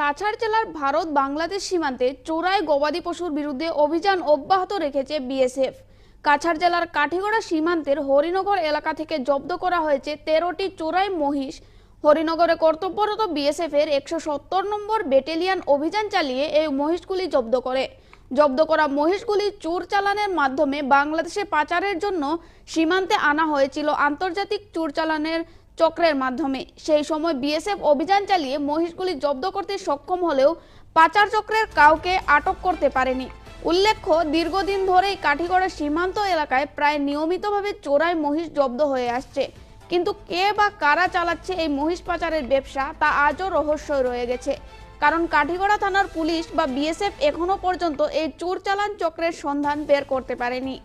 কাছাড় জেলার ভারত বাংলাদেশ সীমান্তে চোরাই গবাদি পশুর বিরুদ্ধে অভিযান অব্যাহত রেখেছে বিএসএফ। কাছাড় জেলার কাঠিগড়া সীমান্তের হরিনগর এলাকা থেকে জব্দ করা হয়েছে তেরোটি চোরাই মহিষ। হরিনগরে কর্তব্যরত বিএসএফ এর একশো সত্তর নম্বর ব্যাটেলিয়ান অভিযান চালিয়ে এই মহিষগুলি জব্দ করে। জব্দ করা মহিষগুলি চোর চালানের মাধ্যমে বাংলাদেশে পাচারের জন্য সীমান্তে আনা হয়েছিল। আন্তর্জাতিক চোর চালানের চক্রের মাধ্যমে। সেই সময় বিএসএফ অভিযান চালিয়ে মহিষগুলি জব্দ করতে সক্ষম হলেও পাচার চক্রের কাউকে আটক করতে পারেনি। উল্লেখ্য, দীর্ঘদিন ধরেই কাঠিগড়া সীমান্ত এলাকায় প্রায় নিয়মিতভাবে চোরাই মহিষ জব্দ হয়ে আসছে। কিন্তু কে বা কারা চালাচ্ছে এই মহিষ পাচারের ব্যবসা তা আজও রহস্যই রয়ে গেছে। কারণ কাঠিগড়া থানার পুলিশ বা বিএসএফ এখনও পর্যন্ত এই চোর চালান চক্রের সন্ধান বের করতে পারেনি।